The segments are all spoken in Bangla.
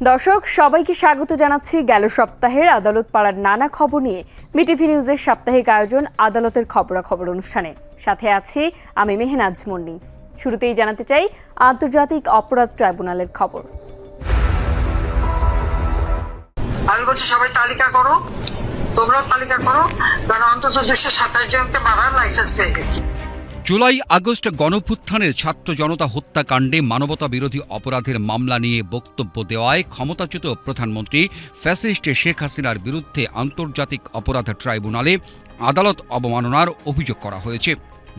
দর্শক, সবাইকে স্বাগত জানাচ্ছি গেল সপ্তাহের আদালত পাড়ার নানা খবর নিয়ে। বিটিভি নিউজের সাপ্তাহিক আয়োজন আদালতের খবরাখবর অনুষ্ঠানে। সাথে আছি আমি মেহনাজ মন্ডি শুরুতেই জানাতে চাই আন্তর্জাতিক অপরাধ ট্রাইব্যুনালের খবর। আমি বলছি, সবাই তালিকা করো। তোমরাও তালিকা করো। কারণ অন্তত দুশো সাতাশ জনকে মারার লাইসেন্স পেয়ে গেছে। জুলাই আগস্ট গণভুত্থানের ছাত্র জনতা হত্যাকাণ্ডে মানবতা বিরোধী অপরাধের মামলা নিয়ে বক্তব্য দেওয়ায় ক্ষমতাচ্যুত প্রধানমন্ত্রী ফ্যাসিস্ট শেখ হাসিনার বিরুদ্ধে আন্তর্জাতিক অপরাধ ট্রাইব্যুনালে আদালত অবমাননার অভিযোগ করা হয়েছে।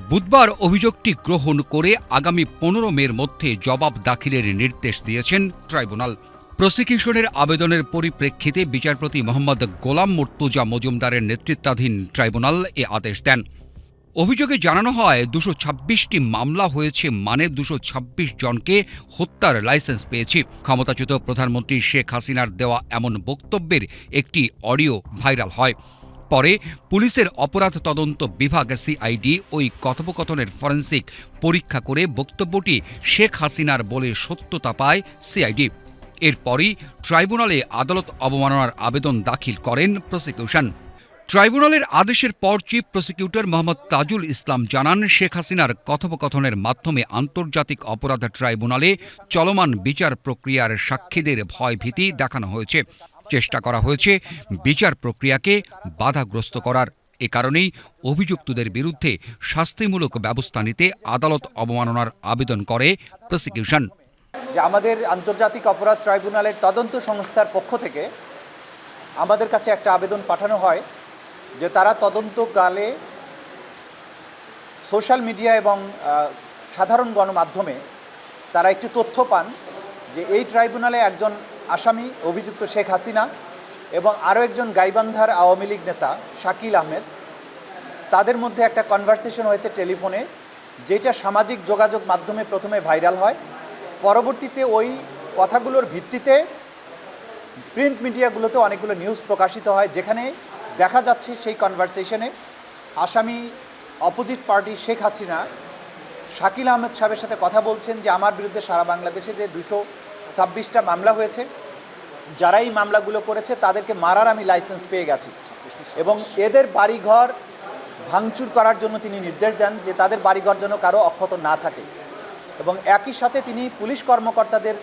বুধবার অভিযোগটি গ্রহণ করে আগামী পনেরো মের মধ্যে জবাব দাখিলের নির্দেশ দিয়েছেন ট্রাইব্যুনাল। প্রসিকিউশনের আবেদনের পরিপ্রেক্ষিতে বিচারপতি মোহাম্মদ গোলাম মুর্তুজা মজুমদারের নেতৃত্বাধীন ট্রাইব্যুনাল এ আদেশ দেন। অভিযোগে জানানো হয়, দুশো ছাব্বিশটি মামলা হয়েছে মানে দুশো ছাব্বিশ জনকে হত্যার লাইসেন্স পেয়েছি। ক্ষমতাচ্যুত প্রধানমন্ত্রী শেখ হাসিনার দেওয়া এমন বক্তব্যের একটি অডিও ভাইরাল হয়। পরে পুলিশের অপরাধ তদন্ত বিভাগ সিআইডি ওই কথোপকথনের ফরেন্সিক পরীক্ষা করে বক্তব্যটি শেখ হাসিনার বলে সত্যতা পায় সিআইডি। এরপরই ট্রাইব্যুনালে আদালত অবমাননার আবেদন দাখিল করেন প্রসিকিউশন। ট্রাইব্যুনালের আদেশের পর চিফ প্রসিকিউটর মোহাম্মদ তাজুল ইসলাম জানান, শেখ হাসিনার কথোপকথনের মাধ্যমে আন্তর্জাতিক অপরাধ ট্রাইব্যুনালে চলমান বিচার প্রক্রিয়ার সাক্ষীদের ভয়ভীতি দেখানো হয়েছে। চেষ্টা করা হয়েছে বিচার প্রক্রিয়াকে বাধাগ্রস্ত করার। এ কারণেই অভিযুক্তদের বিরুদ্ধে শাস্তিমূলক ব্যবস্থা নিতে আদালত অবমাননার আবেদন করে প্রসিকিউশন। আমাদের আন্তর্জাতিক অপরাধ ট্রাইব্যুনালের তদন্ত সংস্থার পক্ষ থেকে আমাদের কাছে একটা আবেদন পাঠানো হয়। যে তারা তদন্তকালে সোশ্যাল মিডিয়া এবং সাধারণ গণমাধ্যমে তারা একটি তথ্য পান যে এই ট্রাইব্যুনালে একজন আসামি অভিযুক্ত শেখ হাসিনা এবং আরও একজন গাইবান্ধার আওয়ামী লীগ নেতা শাকিল আহমেদ, তাদের মধ্যে একটা কনভারসেশন হয়েছে টেলিফোনে, যেটা সামাজিক যোগাযোগ মাধ্যমে প্রথমে ভাইরাল হয়। পরবর্তীতে ওই কথাগুলোর ভিত্তিতে প্রিন্ট মিডিয়াগুলোতে অনেকগুলো নিউজ প্রকাশিত হয়, যেখানে দেখা যাচ্ছে সেই কনভারসেশনে আসামি অপোজিট পার্টি শেখ হাসিনা, শাকিল আহমেদ সাহেবের সাথে কথা বলছেন যে, আমার বিরুদ্ধে সারা বাংলাদেশে যে দুশো ছাব্বিশটা মামলা হয়েছে, যারা এই মামলাগুলো করেছে তাদেরকে মারার আমি লাইসেন্স পেয়ে গেছি। এবং এদের বাড়িঘর ভাঙচুর করার জন্য তিনি নির্দেশ দেন যে, তাদের বাড়িঘর যেন কারও অক্ষত না থাকে। এবং একই সাথে তিনি পুলিশ কর্মকর্তাদের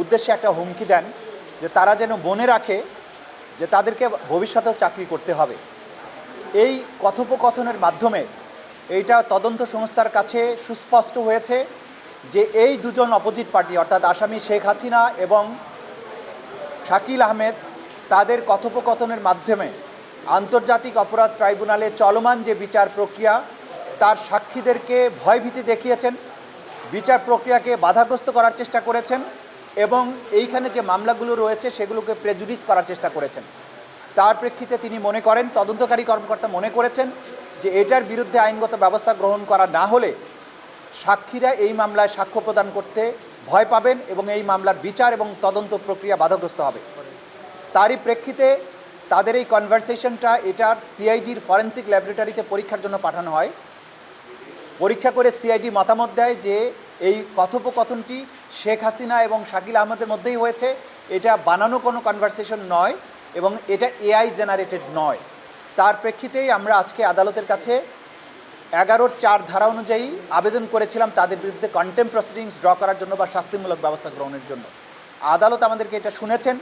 উদ্দেশ্যে একটা হুমকি দেন যে, তারা যেন মনে রাখে যে তাদেরকে ভবিষ্যতেও চাকরি করতে হবে। এই কথোপকথনের মাধ্যমে এইটা তদন্ত সংস্থার কাছে সুস্পষ্ট হয়েছে যে এই দুজন অপোজিট পার্টি, অর্থাৎ আসামি শেখ হাসিনা এবং শাকিল আহমেদ, তাদের কথোপকথনের মাধ্যমে আন্তর্জাতিক অপরাধ ট্রাইব্যুনালে চলমান যে বিচার প্রক্রিয়া, তার সাক্ষীদেরকে ভয়ভীতি দেখিয়েছেন, বিচার প্রক্রিয়াকে বাধাগ্রস্ত করার চেষ্টা করেছেন। এবং এইখানে যে মামলাগুলো রয়েছে সেগুলোকে প্রেজুডিস করার চেষ্টা করেছেন। তার প্রেক্ষিতে তিনি মনে করেন, তদন্তকারী কর্মকর্তা মনে করেছেন যে এটার বিরুদ্ধে আইনগত ব্যবস্থা গ্রহণ করা না হলে সাক্ষীরা এই মামলায় সাক্ষ্য প্রদান করতে ভয় পাবেন এবং এই মামলার বিচার এবং তদন্ত প্রক্রিয়া বাধাগ্রস্ত হবে। তারই প্রেক্ষিতে তাদের এই কনভারসেশনটা এটার সিআইডির ফরেন্সিক ল্যাবরেটরিতে পরীক্ষার জন্য পাঠানো হয়। পরীক্ষা করে সিআইডি মতামত দেয় যে এই কথোপকথনটি শেখ হাসিনা এবং শাকিল আহমেদের মধ্যেই হয়েছে। এটা বানানো কোনো কনভারসেশন নয় এবং এটা এআই জেনারেটেড নয়। তার প্রেক্ষিতেই আমরা আজকে আদালতের কাছে এগারোর চার ধারা অনুযায়ী আবেদন করেছিলাম তাদের বিরুদ্ধে কন্টেম প্রসিডিংস ড্র করার জন্য বা শাস্তিমূলক ব্যবস্থা গ্রহণের জন্য। আদালত আমাদেরকে এটা শুনেছেন।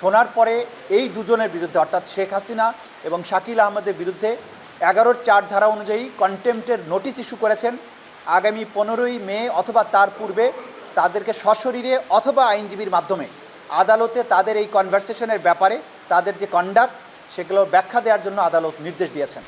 শোনার পরে এই দুজনের বিরুদ্ধে, অর্থাৎ শেখ হাসিনা এবং শাকিল আহমেদের বিরুদ্ধে এগারোর চার ধারা অনুযায়ী কন্টেম্পটের নোটিশ ইস্যু করেছেন। আগামী পনেরোই মে অথবা তার পূর্বে তাদেরকে সশরীরে অথবা আইনজীবীর মাধ্যমে। আদালতে তাদের এই কনভারসেশনের ব্যাপারে তাদের যে কন্ডাক্ট সেগুলো ব্যাখ্যা দেওয়ার জন্য আদালত নির্দেশ দিয়েছেন।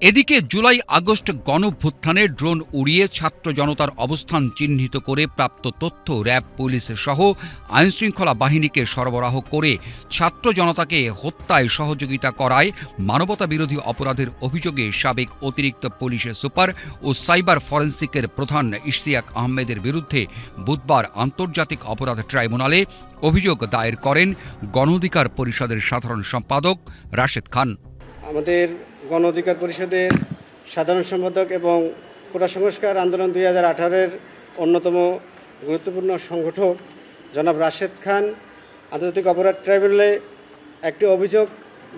এদিকে জুলাই আগস্ট গণভ্যুত্থানে ড্রোন উড়িয়ে ছাত্র জনতার অবস্থান চিহ্নিত করে প্রাপ্ত তথ্য, র্যাব, পুলিশ সহ আইনশৃঙ্খলা বাহিনীকে সরবরাহ করে ছাত্র জনতাকে হত্যায় সহযোগিতা করায় মানবতা বিরোধী অপরাধের অভিযোগে সাবেক অতিরিক্ত পুলিশ সুপার ও সাইবার ফরেন্সিকের প্রধান ইশতিয়াক আহমেদের বিরুদ্ধে বুধবার আন্তর্জাতিক অপরাধ ট্রাইব্যুনালে অভিযোগ দায়ের করেন গণ অধিকার পরিষদের সাধারণ সম্পাদক রাশেদ খান। আমাদের গণ অধিকার পরিষদের সাধারণ সম্পাদক এবং কোটা সংস্কার আন্দোলন দুই হাজার আঠারোর অন্যতম গুরুত্বপূর্ণ সংগঠক জনাব রাশেদ খান আন্তর্জাতিক অপরাধ ট্রাইব্যুনালে একটি অভিযোগ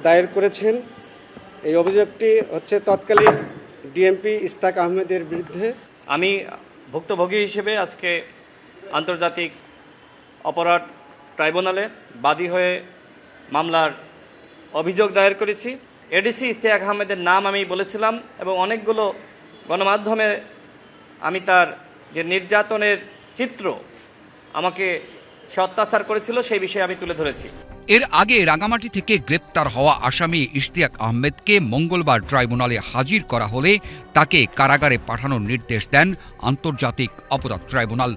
দায়ের করেছেন। এই অভিযোগটি হচ্ছে তৎকালীন ডিএমপি ইস্তাক আহমেদের বিরুদ্ধে। আমি ভুক্তভোগী হিসেবে আজকে আন্তর্জাতিক অপরাধ ট্রাইব্যুনালে বাদী হয়ে মামলার অভিযোগ দায়ের করেছি। এডিসি ইস্তেয়াক আহমেদের নাম আমি বলেছিলাম এবং অনেকগুলো গণমাধ্যমে আমি তার যে নির্যাতনের চিত্র আমাকে সে অত্যাচার করেছিল, সেই বিষয়ে আমি তুলে ধরেছি। এর আগে রাঙামাটি থেকে গ্রেপ্তার হওয়া আসামি ইশতিয়াক আহমেদকে মঙ্গলবার ট্রাইব্যুনালে হাজির করা হলে তাকে কারাগারে পাঠানোর নির্দেশ দেন আন্তর্জাতিক অপরাধ ট্রাইব্যুনাল।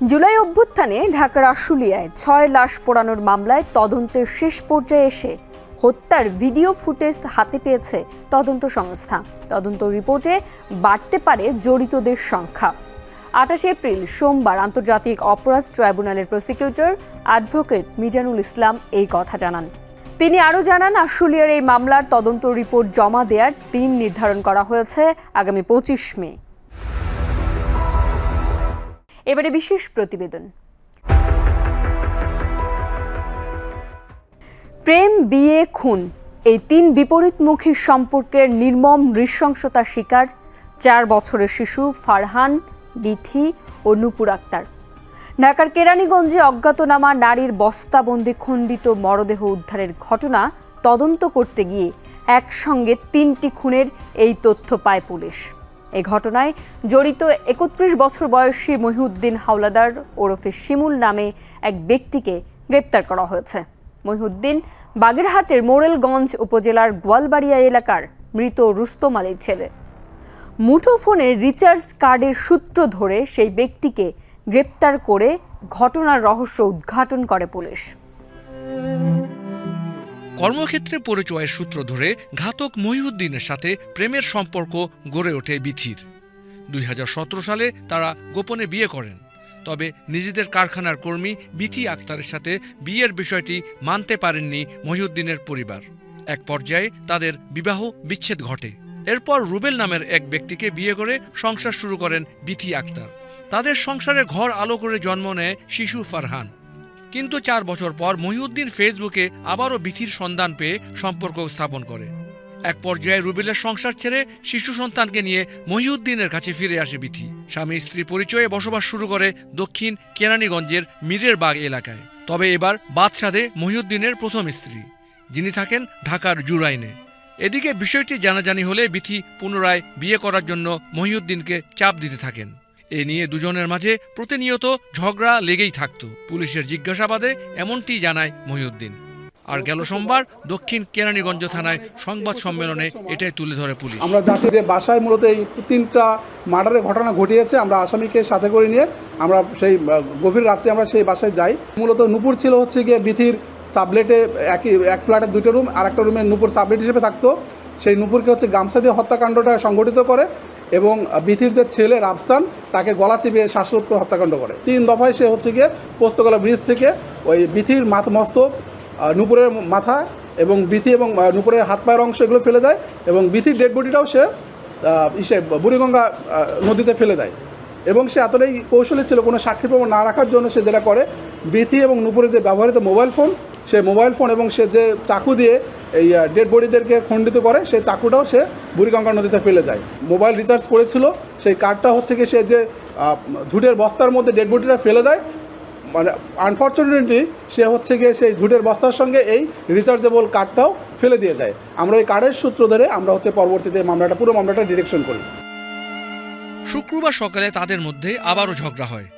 জুলাই অভ্যুত্থানে ঢাকার আশুলিয়ায় ছয় লাশ পোড়ানোর মামলায় তদন্তের শেষ পর্যায়ে এসে হত্যার ভিডিও ফুটেজ হাতে পেয়েছে তদন্ত সংস্থা। তদন্ত রিপোর্টে বাড়তে পারে জড়িতদের সংখ্যা। আঠাশে এপ্রিল সোমবার আন্তর্জাতিক অপরাধ ট্রাইব্যুনালের প্রসিকিউটর অ্যাডভোকেট মিজানুল ইসলাম এই কথা জানান। তিনি আরও জানান, আশুলিয়ার এই মামলার তদন্ত রিপোর্ট জমা দেওয়ার দিন নির্ধারণ করা হয়েছে আগামী পঁচিশ মে। এবারে বিশেষ প্রতিবেদন। প্রেম, বিয়ে, খুন, এই তিন বিপরীতমুখী সম্পর্কের নির্মম নৃশংসতার শিকার চার বছরের শিশু ফারহান, বিথি ও নুপুর আক্তার। ঢাকার কেরানীগঞ্জে অজ্ঞাতনামা নারীর বস্তাবন্দি খণ্ডিত মরদেহ উদ্ধারের ঘটনা তদন্ত করতে গিয়ে একসঙ্গে তিনটি খুনের এই তথ্য পায় পুলিশ। এই ঘটনায় জড়িত একত্রিশ বছর বয়সী মহিউদ্দিন হাওলাদার ওরফে শিমুল নামে এক ব্যক্তিকে গ্রেপ্তার করা হয়েছে। মহিউদ্দিন বাগেরহাটের মোরেলগঞ্জ উপজেলার গোয়ালবাড়িয়া এলাকার মৃত রুস্তম আলীর ছেলে। মুঠোফোনে রিচার্জ কার্ডের সূত্র ধরে সেই ব্যক্তিকে গ্রেপ্তার করে ঘটনার রহস্য উদ্ঘাটন করে পুলিশ। কর্মক্ষেত্রে পরিচয়ের সূত্র ধরে ঘাতক মহিউদ্দিনের সাথে প্রেমের সম্পর্ক গড়ে ওঠে বিথির দুই হাজার সতেরো সালে তারা গোপনে বিয়ে করেন। তবে নিজেদের কারখানার কর্মী বিথি আক্তারের সাথে বিয়ের বিষয়টি মানতে পারেননি মহিউদ্দিনের পরিবার। এক পর্যায়ে তাদের বিবাহ বিচ্ছেদ ঘটে। এরপর রুবেল নামের এক ব্যক্তিকে বিয়ে করে সংসার শুরু করেন বিথি আক্তার। তাদের সংসারে ঘর আলো করে জন্ম নেয় শিশু ফারহান। কিন্তু চার বছর পর মহিউদ্দিন ফেসবুকে আবারও বিথির সন্ধান পেয়ে সম্পর্ক স্থাপন করে। এক পর্যায়ে রুবেলের সংসার ছেড়ে শিশু সন্তানকে নিয়ে মহিউদ্দিনের কাছে ফিরে আসে বিথি। স্বামী স্ত্রী পরিচয়ে বসবাস শুরু করে দক্ষিণ কেরানীগঞ্জের মিরের বাগ এলাকায়। তবে এবার বাদশাদে মহিউদ্দিনের প্রথম স্ত্রী। যিনি থাকেন ঢাকার জুরাইনে। এদিকে বিষয়টি জানাজানি হলে বিথি পুনরায় বিয়ে করার জন্য মহিউদ্দিনকে চাপ দিতে থাকেন। এ নিয়ে দুজনের মাঝে প্রতিনিয়ত ঝগড়া লেগেই থাকত। পুলিশের জিজ্ঞাসাবাদে এমনটি জানায় মহিউদ্দিন। আর গেল সোমবার দক্ষিণ কেরানীগঞ্জ থানায় সংবাদ সম্মেলনে এটাই তুলে ধরে পুলিশ। আমরা যাতে যে বাসায় মূলত এই তিনটা মার্ডারের ঘটনা ঘটিয়েছে, আমরা আসামিকে সাথে করে নিয়ে আমরা সেই গভীর রাত্রে আমরা সেই বাসায় যাই। মূলত নুপুর ছিল হচ্ছে গিয়ে বিথির সাবলেটে একই, এক ফ্ল্যাটের দুটো রুম আর একটা রুমে নুপুর সাবলেট হিসেবে থাকতো। সেই নুপুরকে হচ্ছে গামছা দিয়ে হত্যাকাণ্ডটা সংগঠিত করে। এবং বিথির যে ছেলে রাফসান, তাকে গলা চিবিয়ে শ্বাসরোধ করে হত্যাকাণ্ড করে। তিন দফায় সে হচ্ছে গিয়ে পোস্তকলা ব্রিজ থেকে ওই বিথির মাথ মস্তক নুপুরের মাথা এবং বিথি এবং নুপুরের হাত পায়ের অংশ এগুলো ফেলে দেয় এবং বিথির ডেড বডিটাও সে ইসে বুড়িগঙ্গা নদীতে ফেলে দেয়। এবং সে এতটাই কৌশলী ছিল, কোনো সাক্ষী প্রমাণ না রাখার জন্য সে যেটা করে, বিথি এবং নুপুরের যে ব্যবহৃত মোবাইল ফোন, সে মোবাইল ফোন এবং সে যে চাকু দিয়ে এই ডেড বডিদেরকে খণ্ডিত করে, সেই চাকুটাও সে বুড়িগঙ্গা নদীতে ফেলে যায়। মোবাইল রিচার্জ করেছিল, সেই কার্ডটা হচ্ছে কি সে যে ঝুটের বস্তার মধ্যে ডেড বডিটা ফেলে দেয় মানে আনফর্চুনেটলি সে হচ্ছে গিয়ে সেই ঝুটের বস্তার সঙ্গে এই রিচার্জেবল কার্ডটাও ফেলে দিয়ে যায়। আমরা ওই কার্ডের সূত্র ধরে আমরা হচ্ছে পরবর্তীতে মামলাটা, পুরো মামলাটা ডিরেকশন করি। শুক্রবার সকালে তাদের মধ্যে আবারও ঝগড়া হয়।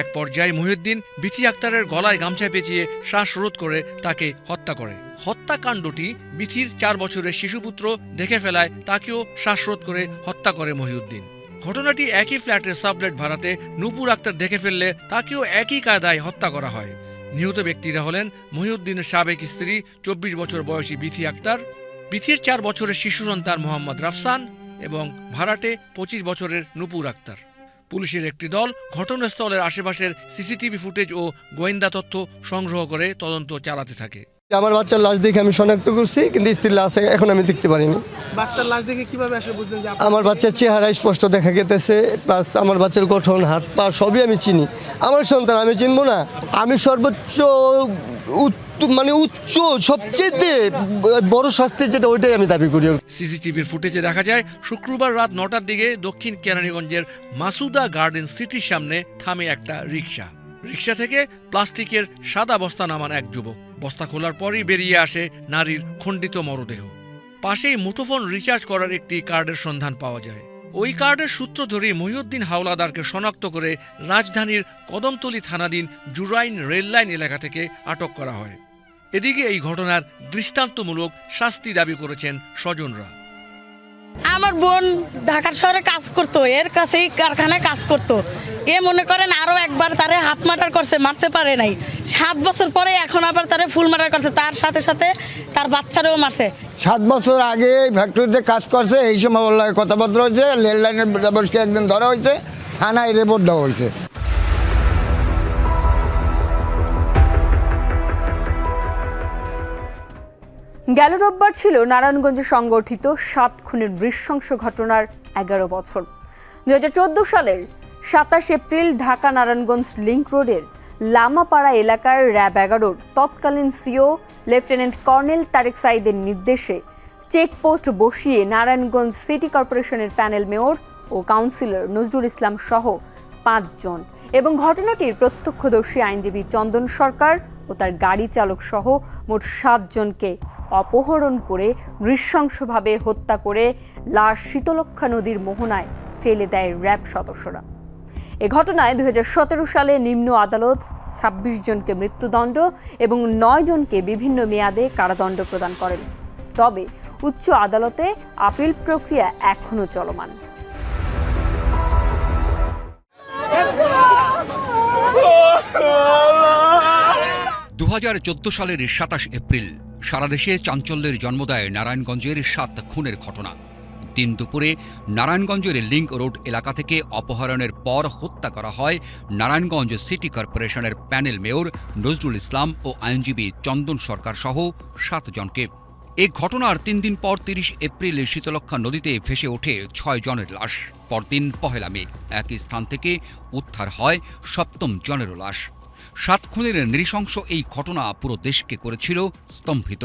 এক পর্যায়ে মহিউদ্দিন, বিথি আক্তারের গলায় গামছা পেঁচিয়ে শ্বাসরোধ করে তাকে হত্যা করে। হত্যাকাণ্ডটি বিথির চার বছরের শিশুপুত্র দেখে ফেলায় তাকেও শ্বাসরোধ করে হত্যা করে মহিউদ্দিন। ঘটনাটি একই ফ্ল্যাটের সাবলেট ভাড়াতে নূপুর আক্তার দেখে ফেললে তাকেও একই কায়দায় হত্যা করা হয়। নিহত ব্যক্তিরা হলেন মহিউদ্দিনের সাবেক স্ত্রী, চব্বিশ বছর বয়সী বিথি আক্তার, বিথির চার বছরের শিশু সন্তান মোহাম্মদ রাফসান এবং ভাড়াটে পঁচিশ বছরের নূপুর আক্তার। পুলিশের একটি দল ঘটনাস্থলের আশেপাশের সিসিটিভি ফুটেজ ও গোয়েন্দা তথ্য সংগ্রহ করে তদন্ত চালাতে থাকে। আমার বাচ্চার লাশ দেখে আমি শনাক্ত করছি কিন্তু স্ত্রীর লাশ এখন আমি দেখতে পারিনি। বাচ্চার লাশ দেখে কীভাবে আসলে বুঝলেন যে আমার বাচ্চার চেহারা স্পষ্ট দেখা গেতেছে প্লাস আমার বাচ্চার গঠন হাত পা সবই আমি চিনি। আমার সন্তান আমি চিনবো না। আমি সর্বোচ্চ মানে উচ্চ সবচেয়ে বড় শাস্তি যেটা ওইটাই আমি দাবি করি। সিসিটিভির ফুটেজে দেখা যায় শুক্রবার রাত নটার দিকে দক্ষিণ কেরানীগঞ্জের মাসুদা গার্ডেন সিটির সামনে থামে একটা রিক্সা রিক্সা থেকে প্লাস্টিকের সাদা বস্তা নামান এক যুবক। বস্তা খোলার পরই বেরিয়ে আসে নারীর খণ্ডিত মরদেহ। পাশেই মুঠোফোন রিচার্জ করার একটি কার্ডের সন্ধান পাওয়া যায়। ওই কার্ডের সূত্র ধরে মহিউদ্দিন হাওলাদারকে শনাক্ত করে রাজধানীর কদমতলী থানাধীন জুরাইন রেললাইন এলাকা থেকে আটক করা হয়। এদিকে এই ঘটনার দৃষ্টান্তমূলক শাস্তি দাবি করেছেন স্বজনরা। আমার বোন ঢাকার শহরে কাজ করতো, এর কাছেই কারখানায় কাজ করতো। এ মনে করেন আরও একবার তারে হাত মার্টার করছে, মারতে পারে নাই। সাত বছর পরে এখন আবার তারে ফুল মার্টার করছে, তার সাথে সাথে তার বাচ্চারেও মারছে। সাত বছর আগে এই ফ্যাক্টরিতে কাজ করছে, এই সময় কথাবার্তা হয়েছে রেল লাইনের বসকে একদিন ধরা হয়েছে, থানায় রিপোর্ট দেওয়া হয়েছে। গেল রোববার ছিল নারায়ণগঞ্জে সংগঠিত সাত খুনের নৃশংস ঘটনার এগারো বছর। দু হাজার চোদ্দ সালের সাতাশ এপ্রিল ঢাকা নারায়ণগঞ্জ লিংক রোডের লামাপাড়া এলাকার র্যাব এগারোর তৎকালীন সিও লেফটেন্যান্ট কর্নেল তারেক সাইদের নির্দেশে চেকপোস্ট বসিয়ে নারায়ণগঞ্জ সিটি কর্পোরেশনের প্যানেল মেয়র ও কাউন্সিলর নজরুল ইসলাম সহ পাঁচজন এবং ঘটনাটির প্রত্যক্ষদর্শী আইনজীবী চন্দন সরকার ও তার গাড়ি চালক সহ মোট সাতজনকে অপহরণ করে নৃশংসভাবে হত্যা করে লাশ শীতলক্ষা নদীর মোহনায় ফেলে দেয় র্যাব সদস্যরা। এ ঘটনায় দুই হাজার সতেরো সালে নিম্ন আদালত ছাব্বিশ জনকে মৃত্যুদণ্ড এবং নয় জনকে বিভিন্ন মেয়াদে কারাদণ্ড প্রদান করেন। তবে উচ্চ আদালতে আপিল প্রক্রিয়া এখনও চলমান। দু হাজার চোদ্দ সালের সাতাশ এপ্রিল, সারা দেশে চাঞ্চল্যের জন্ম দেয় নারায়ণগঞ্জের সাত খুনের ঘটনা। দিন দুপুরে নারায়ণগঞ্জের লিঙ্ক রোড এলাকা থেকে অপহরণের পর হত্যা করা হয় নারায়ণগঞ্জ সিটি কর্পোরেশনের প্যানেল মেয়র নজরুল ইসলাম ও আইনজীবী চন্দন সরকার সহ সাতজনকে এই ঘটনার তিন দিন পর তিরিশ এপ্রিল শীতলক্ষা নদীতে ভেসে ওঠে ছয় জনের লাশ। পরদিন পহেলা মে, একই স্থান থেকে উদ্ধার হয় সপ্তম জনেরও লাশ। সাত খুনের নৃশংস এই ঘটনা পুরো দেশকে করেছিল স্তম্ভিত।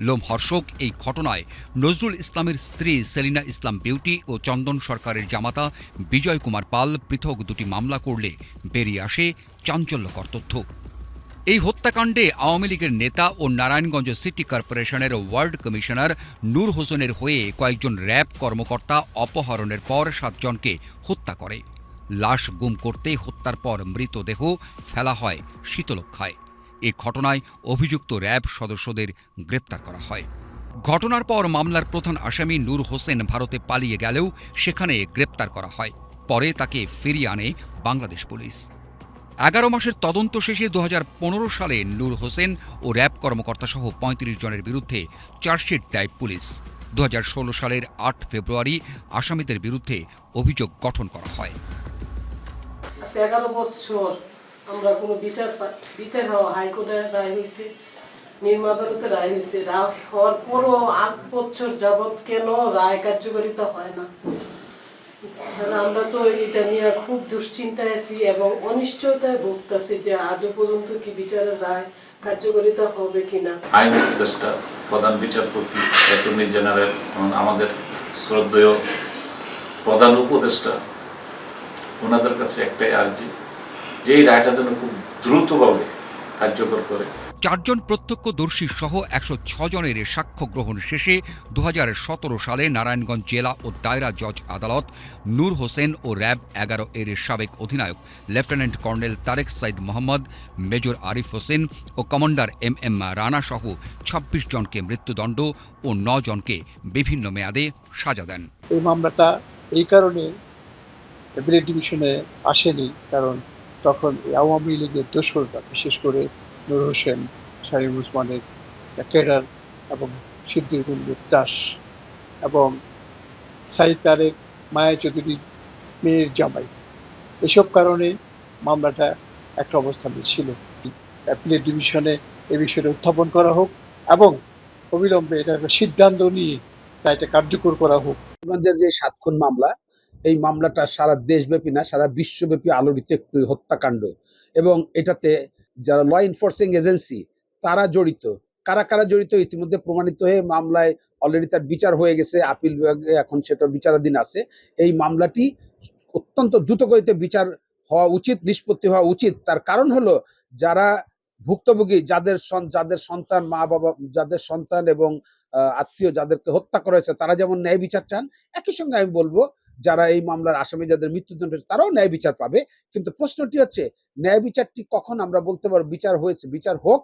লোমহর্ষক এই ঘটনায় নজরুল ইসলামের স্ত্রী সেলিনা ইসলাম বিউটি ও চন্দন সরকারের জামাতা বিজয় কুমার পাল পৃথক দুটি মামলা করলে বেরিয়ে আসে চাঞ্চল্যকর তথ্য। এই হত্যাকাণ্ডে আওয়ামী লীগের নেতা ও নারায়ণগঞ্জ সিটি কর্পোরেশনের ওয়ার্ড কমিশনার নূর হোসেনের হয়ে কয়েকজন র্যাব কর্মকর্তা অপহরণের পর সাতজনকে হত্যা করে। লাশ গুম করতে হত্যার পর মৃতদেহ ফেলা হয় শীতলক্ষায় এ ঘটনায় অভিযুক্ত র্যাব সদস্যদের গ্রেপ্তার করা হয়। ঘটনার পর মামলার প্রধান আসামি নূর হোসেন ভারতে পালিয়ে গেলেও সেখানে গ্রেপ্তার করা হয়। পরে তাকে ফিরিয়ে আনে বাংলাদেশ পুলিশ। এগারো মাসের তদন্ত শেষে দু হাজার পনেরো সালে নূর হোসেন ও র্যাব কর্মকর্তা সহ পঁয়ত্রিশ জনের বিরুদ্ধে চার্জশিট দেয় পুলিশ। দু হাজার ষোলো সালের আট ফেব্রুয়ারি আসামিদের বিরুদ্ধে অভিযোগ গঠন করা হয়। আচ্ছা, এগারো বছর আমরা কোনো বিচার বিচার হওয়া হাইকোর্টের রায় হয়েছে নিম্ন আদালতে রায় হয়েছে। রায় হওয়ার পরও আট বছর যাবৎ কেন রায় কার্যকারিতা হয় না? আমরা তো এটা নিয়ে খুব দুশ্চিন্তায় আছি এবং অনিশ্চয়তায় ভুগতেছি যে আজও পর্যন্ত কি বিচারের রায় কার্যকারিতা হবে কিনা। আইন উপদেষ্টা প্রধান বিচারপতি অ্যাটর্নি জেনারেল আমাদের শ্রদ্ধেয় প্রধান উপদেষ্টা ওনাদের কাছে একটাই আর্জি যে এই রায়টা যেন খুব দ্রুতভাবে কার্যকর করে। চারজন প্রত্যক্ষদর্শী সহ একশো জনের সাক্ষ্য গ্রহণ শেষে দুহাজার সতেরো সালে নারায়ণগঞ্জ জেলা ও দায়রা জজ আদালত নূর হোসেন ও র্যাব এগারো এর সাবেক অধিনায়ক lieutenant colonel Tarek Sayeed Mohammad major Arif Hossain ও কমান্ডার এম এম রানা সহ ছাব্বিশ জনকে মৃত্যুদণ্ড ও ন জনকে বিভিন্ন মেয়াদে সাজা দেন। এই মামলাটা এই কারণে এপিলেট ডিভিশনে আসেনি, কারণ তখন আওয়ামী লীগের দোসররা বিশেষ করে নূর হোসেন শাহিম উসমানের ক্যাডার এবং সিদ্দিকুল দাস এবং সাইদ তারেক, মায়া চৌধুরীর মেয়ের জামাই। এসব কারণে মামলাটা একটা অবস্থানে ছিল। অ্যাপিলেট ডিভিশনে এ বিষয়টা উত্থাপন করা হোক এবং অবিলম্বে এটা একটা সিদ্ধান্ত নিয়ে তা এটা কার্যকর করা হোক। কিশোরগঞ্জের যে সাত খুন মামলা এই মামলাটা সারা দেশব্যাপী না, সারা বিশ্বব্যাপী আলোড়িত একটি হত্যাকাণ্ড। এবং এটাতে যারা ল এনফোর্সিং এজেন্সি তারা জড়িত। কারা কারা জড়িত, ইতিমধ্যে প্রমাণিত হয়ে মামলায় অলরেডি তার বিচার হয়ে গেছে, আপিল বিভাগে এখন সেটা বিচারাধীন আছে। এই মামলাটি অত্যন্ত দ্রুতগতিতে বিচার হওয়া উচিত, নিষ্পত্তি হওয়া উচিত। তার কারণ হলো, যারা ভুক্তভোগী, যাদের যাদের সন্তান, মা বাবা, যাদের সন্তান এবং আত্মীয় যাদেরকে হত্যা করা হয়েছে, তারা যেমন ন্যায় বিচার চান, একই সঙ্গে আমি বলব যারা এই মামলার আসামি যাদের মৃত্যুদণ্ড তারাও ন্যায় বিচার পাবে। কিন্তু প্রশ্নটি হচ্ছে, ন্যায় বিচারটি কখন আমরা বলতে পারব? বিচার হয়েছে, বিচার হোক।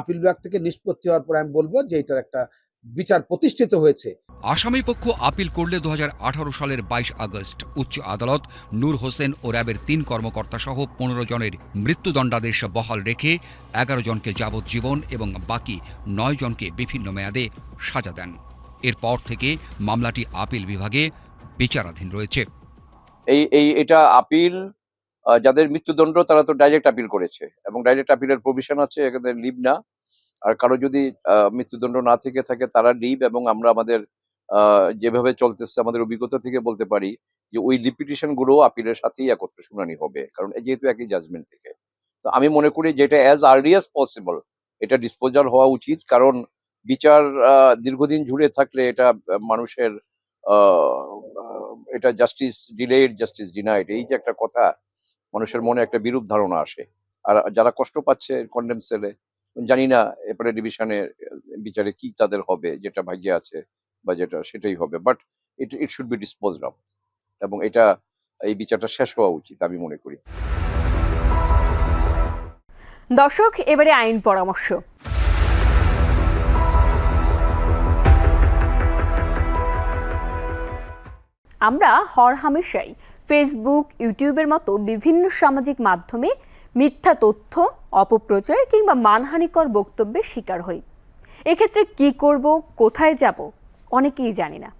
আপিল বিভাগ থেকে নিষ্পত্তি হওয়ার পর আমি বলব যে, এটার একটা বিচার প্রতিষ্ঠিত হয়েছে। আসামি পক্ষ আপিল করলে দুহাজার আঠারো সালের বাইশ আগস্ট উচ্চ আদালত নূর হোসেন ও র্যাবের তিন কর্মকর্তা সহ পনেরো জনের মৃত্যুদণ্ডাদেশ বহাল রেখে এগারো জনকে যাবজ্জীবন এবং বাকি নয় জনকে বিভিন্ন মেয়াদে সাজা দেন। এরপর থেকে মামলাটি আপিল বিভাগে বিচারাধীন রয়েছে। এই এই, এটা আপিল যাদের মৃত্যুদণ্ড তারা তো ডাইরেক্ট আপিল করেছে এবং ডাইরেক্ট আপিলের প্রভিশন আছে এখানে লিভ না। আর কারও যদি মৃত্যুদণ্ড না থেকে থাকে, তারা লিভ এবং আমরা আমাদের যেভাবে চলতেছে, আমাদের অভিজ্ঞতা থেকে বলতে পারি যে ওই লিপিটিশনগুলো আপিলের সাথেই একত্র শুনানি হবে। কারণ যেহেতু একই জাজমেন্ট থেকে। তো আমি মনে করি যে এটা অ্যাজ আর্লি অ্যাজ পসিবল এটা ডিসপোজাল হওয়া উচিত। কারণ বিচার দীর্ঘদিন জুড়ে থাকলে এটা মানুষের এটা জাস্টিস ডিলেড জাস্টিস ডিনাইড এই যে একটা কথা, মানুষের মনে একটা বিরূপ ধারণা আসে। আর যারা কষ্ট পাচ্ছে কন্ডেম সেলে জানি না এরপরে ডিভিশনের বিচারে কি তাদের হবে, যেটা ভাগ্যে আছে বা যেটা সেটাই হবে but it it should be dispose of এবং এটা, এই বিচারটা শেষ হওয়া উচিত আমি মনে করি। দর্শক, এবারে আইন পরামর্শ। আমরা হরহামেশাই ফেসবুক ইউটিউবের মতো বিভিন্ন সামাজিক মাধ্যমে মিথ্যা তথ্য, অপপ্রচার কিংবা মানহানিকর বক্তব্যের শিকার হই। এক্ষেত্রে কি করব, কোথায় যাব, অনেকেই জানি না।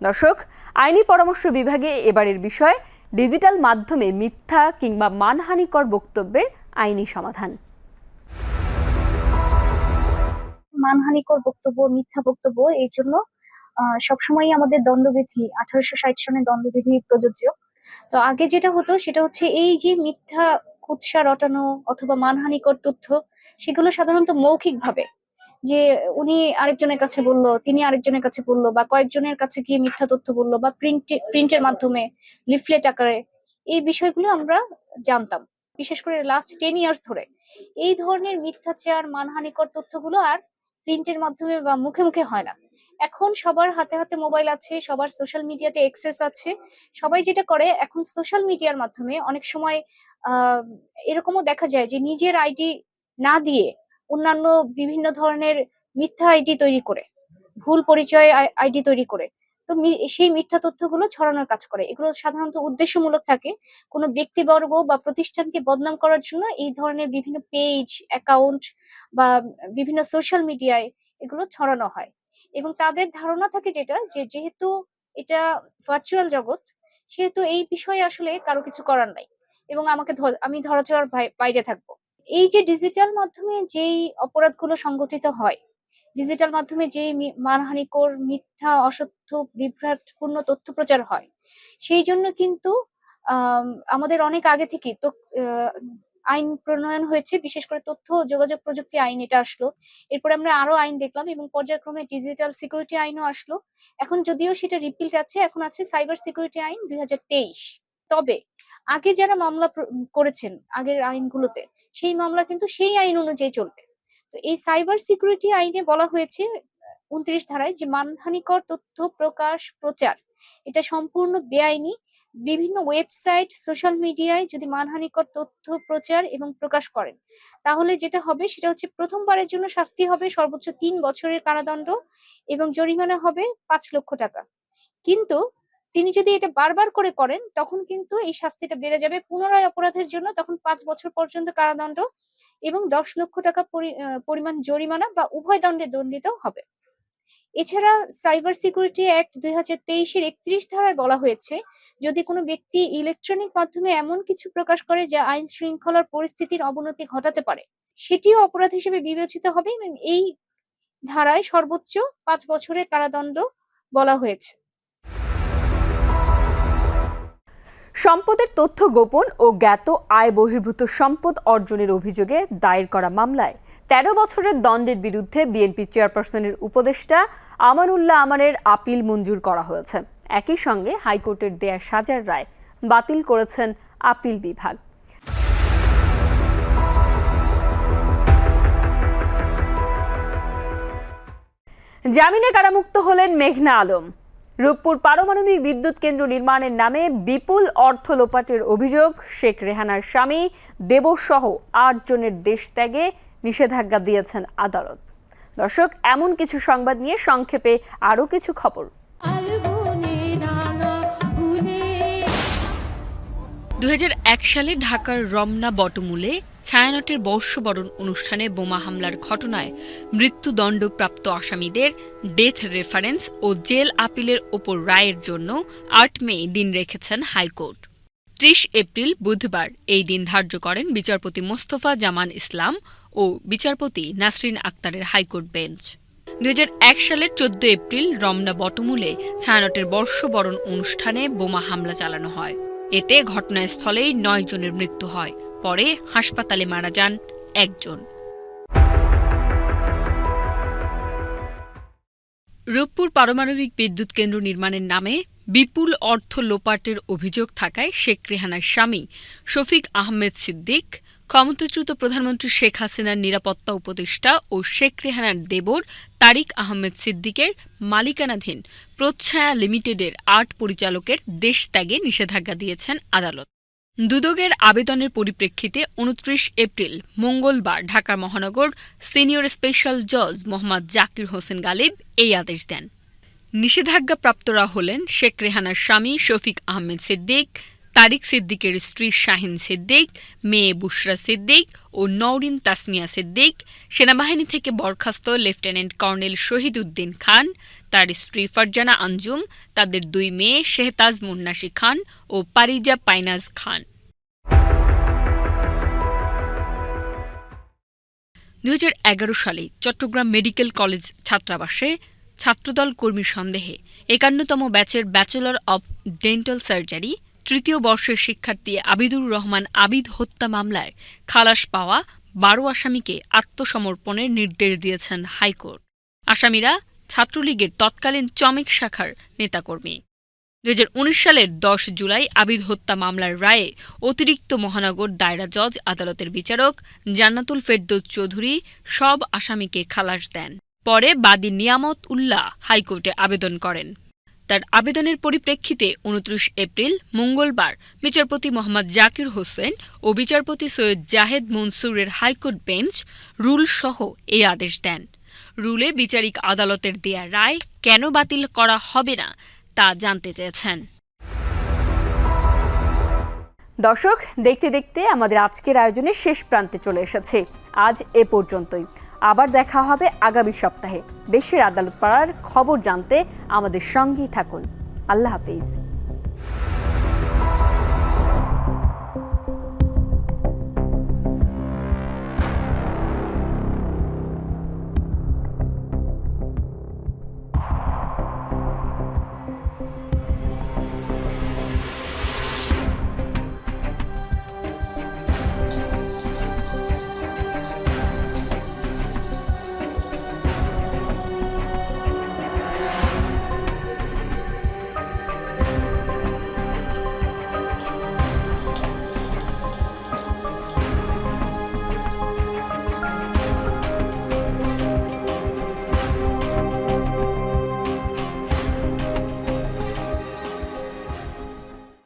দর্শক, আইনি পরামর্শ বিভাগে এবারের বিষয় ডিজিটাল মাধ্যমে মিথ্যা কিংবা মানহানিকর বক্তব্যের আইনি সমাধান। মানহানিকর বক্তব্য, মিথ্যা বক্তব্য, এর জন্য আহ, সবসময়ই আমাদের দণ্ডবিধি আঠারোশো ষাট সনের দণ্ডবিধি প্রযোজ্য। তো আগে যেটা হতো সেটা হচ্ছে এই যে মিথ্যা কুৎসা রটানো অথবা মানহানিকর তথ্য সেগুলো সাধারণত মৌখিক ভাবে যে উনি আরেকজনের কাছে বলল তিনি আরেকজনের কাছে বলল বা কয়েকজনের কাছে গিয়ে মিথ্যা তথ্য বলল বা প্রিন্ট প্রিন্টের মাধ্যমে লিফলেট আকারে এই বিষয়গুলো আমরা জানতাম। বিশেষ করে লাস্ট টেন ইয়ার্স ধরে। এই ধরনের মিথ্যাচার মানহানিকর তথ্যগুলো আর প্রিন্টের মাধ্যমে বা মুখে মুখে হয় না। এখন সবার হাতে হাতে মোবাইল আছে, সবার সোশ্যাল মিডিয়াতে এক্সেস আছে। সবাই যেটা করে, এখন সোশ্যাল মিডিয়ার মাধ্যমে অনেক সময় এরকমও দেখা যায় যে নিজের আইডি না দিয়ে অন্যান্য বিভিন্ন ধরনের মিথ্যা আইডি তৈরি করে, ভুল পরিচয় আইডি তৈরি করে। তো সেই মিথ্যা তথ্যগুলো ছড়ানোর কাজ করে। এগুলো সাধারণত উদ্দেশ্যমূলক থাকে। কোনো ব্যক্তিবর্গ বা প্রতিষ্ঠানকে বদনাম করার জন্য এই ধরনের বিভিন্ন পেজ অ্যাকাউন্ট বা বিভিন্ন সোশ্যাল মিডিয়ায় এগুলো ছড়ানো হয়। এবং তাদের ধারণা থাকে যেটা, যে যেহেতু এটা ভার্চুয়াল জগৎ, সেহেতু এই বিষয়ে আসলে কারও কিছু করার নাই। এবং আমাকে আমি ভাই- বাইরে থাকব। এই যে ডিজিটাল মাধ্যমে যেই অপরাধগুলো সংগঠিত হয় ডিজিটাল মাধ্যমে যে মানহানিকর মিথ্যা অসত্য বিভ্রাটপূর্ণ তথ্য প্রচার হয় সেই জন্য কিন্তু আম, আমাদের অনেক আগে থেকে তো আইন প্রণয়ন হয়েছে বিশেষ করে তথ্য যোগাযোগ প্রযুক্তি আইন এটা আসলো। এরপরে আমরা আরও আইন দেখলাম এবং পর্যায়ক্রমে ডিজিটাল সিকিউরিটি আইনও আসলো। এখন যদিও সেটা রিপিল্ট আছে এখন আছে সাইবার সিকিউরিটি আইন দুই হাজার তেইশ। তবে আগে যারা মামলা করেছেন আগের আইনগুলোতে সেই মামলা কিন্তু সেই আইন অনুযায়ী চলবে। তো এই সাইবার সিকিউরিটি আইনে বলা হয়েছে, উনত্রিশ ধারায় যে মানহানিকর তথ্য প্রকাশ, প্রচার, এটা সম্পূর্ণ বেআইনি। বিভিন্ন ওয়েবসাইট সোশ্যাল মিডিয়ায় যদি মানহানিকর তথ্য, প্রচার এবং প্রকাশ করেন, তাহলে যেটা হবে, সেটা হচ্ছে প্রথমবারের জন্য শাস্তি হবে সর্বোচ্চ তিন বছরের কারাদণ্ড এবং জরিমানা হবে পাঁচ লক্ষ টাকা। কিন্তু তিনি যদি এটা বারবার করে করেন, তখন কিন্তু এই শাস্তিটা বেড়ে যাবে। পুনরায় অপরাধের জন্য তখন পাঁচ বছর পর্যন্ত কারাদণ্ড এবং দশ লক্ষ টাকা পরি- পরিমাণ জরিমানা বা উভয় দণ্ডে দণ্ডিত হবে। এছাড়া সাইবার সিকিউরিটি অ্যাক্ট দুই হাজার তেইশের একত্রিশ ধারায় বলা হয়েছে, যদি কোনো ব্যক্তি ইলেকট্রনিক মাধ্যমে এমন কিছু প্রকাশ করে যা আইন শৃঙ্খলার পরিস্থিতির অবনতি ঘটাতে পারে, সেটিও অপরাধ হিসেবে বিবেচিত হবে এবং এই ধারায় সর্বোচ্চ পাঁচ বছরের কারাদণ্ড বলা হয়েছে। সম্পদের তথ্য গোপন ও জ্ঞাত আয় বহির্ভূত সম্পদ অর্জনের অভিযোগে দায়ের করা মামলায় তেরো বছরের দণ্ডের বিরুদ্ধে বিএনপি চেয়ারপারসনের উপদেষ্টা আমানুল্লাহ আমানের আপিল মঞ্জুর করা হয়েছে। একই সঙ্গে হাইকোর্টের দেয়া সাজার রায় বাতিল করেছেন আপিল বিভাগ। জামিনে কারামুক্ত হলেন মেঘনা আলম। রূপপুর পারমাণবিক বিদ্যুৎ কেন্দ্র নির্মাণের নামে বিপুল অর্থ লোপাটের অভিযোগ। শেখ রেহানার স্বামী দেবসহ আট জনের দেশ ত্যাগে নিষেধাজ্ঞা দিয়েছেন আদালত। দর্শক, এমন কিছু সংবাদ নিয়ে সংক্ষেপে আরও কিছু খবর। দু হাজার এক সালে ঢাকার রমনা বটমূলে ছায়ানটের বর্ষবরণ অনুষ্ঠানে বোমা হামলার ঘটনায় মৃত্যুদণ্ডপ্রাপ্ত আসামিদের ডেথ রেফারেন্স ও জেল আপিলের ওপর রায়ের জন্য আট মে দিন রেখেছেন হাইকোর্ট। ত্রিশ এপ্রিল বুধবার এই দিন ধার্য করেন বিচারপতি মোস্তফা জামান ইসলাম ও বিচারপতি নাসরিন আক্তারের হাইকোর্ট বেঞ্চ। দু হাজার এক সালের চোদ্দ এপ্রিল রমনা বটমূলে ছায়ানটের বর্ষবরণ অনুষ্ঠানে বোমা হামলা চালানো হয়। এতে ঘটনাস্থলেই নয় জনের মৃত্যু হয়। পরে হাসপাতালে মারা যান একজন। রূপপুর পারমাণবিক বিদ্যুৎ কেন্দ্র নির্মাণের নামে বিপুল অর্থ লোপাটের অভিযোগ থাকায় শেখ রেহানার স্বামী শফিক আহমেদ সিদ্দিক, ক্ষমতাচ্যুত প্রধানমন্ত্রী শেখ হাসিনার নিরাপত্তা উপদেষ্টা ও শেখ রেহানার দেবর তারিক আহমেদ সিদ্দিকের মালিকানাধীন প্রচ্ছায়া লিমিটেডের আট পরিচালকের দেশ ত্যাগে নিষেধাজ্ঞা দিয়েছেন আদালত। দুদকের আবেদনের পরিপ্রেক্ষিতে উনত্রিশ এপ্রিল, মঙ্গলবার ঢাকা মহানগর সিনিয়র স্পেশাল জজ মোহাম্মদ জাকির হোসেন গালিব এই আদেশ দেন। নিষেধাজ্ঞাপ্রাপ্তরা হলেন শেখ রেহানার স্বামী শফিক আহমেদ সিদ্দিক, তারিক সিদ্দিকের স্ত্রী শাহিন সিদ্দিক, মেয়ে বুশরা সিদ্দিক ও নওরিন তাসমিয়া সিদ্দিক। সেনাবাহিনী থেকে বরখাস্ত লেফটেন্যান্ট কর্নেল শহীদ উদ্দিন খান তার স্ত্রী ফারজানা আঞ্জুম, তাদের দুই মেয়ে শেহতাজ মুন্নাসি খান ও পারিজা পাইনাজ খান। দু হাজার এগারো সালে চট্টগ্রাম মেডিকেল কলেজ ছাত্রাবাসে ছাত্রদল কর্মী সন্দেহে একান্নতম ব্যাচের ব্যাচেলর অব ডেন্টাল সার্জারি, তৃতীয় বর্ষের শিক্ষার্থী আবিদুর রহমান আবিদ হত্যা মামলায় খালাস পাওয়া বারো আসামিকে আত্মসমর্পণের নির্দেশ দিয়েছেন হাইকোর্ট। আসামিরা ছাত্রলীগের তৎকালীন চমেক শাখার নেতাকর্মী। দু হাজার উনিশ সালের দশ জুলাই আবিদ হত্যা মামলার রায়ে অতিরিক্ত মহানগর দায়রা জজ, আদালতের বিচারক জান্নাতুল ফেরদৌস চৌধুরী সব আসামিকে খালাস দেন। পরে বাদী নিয়ামত উল্লাহ হাইকোর্টে আবেদন করেন। তার আবেদনের পরিপ্রেক্ষিতে উনত্রিশ এপ্রিল, মঙ্গলবার বিচারপতি মোহাম্মদ জাকির হোসেন ও বিচারপতি সৈয়দ জাহেদ মনসুরের হাইকোর্ট বেঞ্চ রুল সহ এই আদেশ দেন। রুলে বিচারিক আদালতের দেয়া রায় কেন বাতিল করা হবে না তা জানতে চেয়েছেন। দর্শক, দেখতে দেখতে আমাদের আজকের আয়োজনের শেষ প্রান্তে চলে এসেছে। আজ এ পর্যন্তই। আবার দেখা হবে আগামী সপ্তাহে। দেশের আদালত পাড়ার খবর জানতে আমাদের সঙ্গেই থাকুন। আল্লাহ হাফিজ।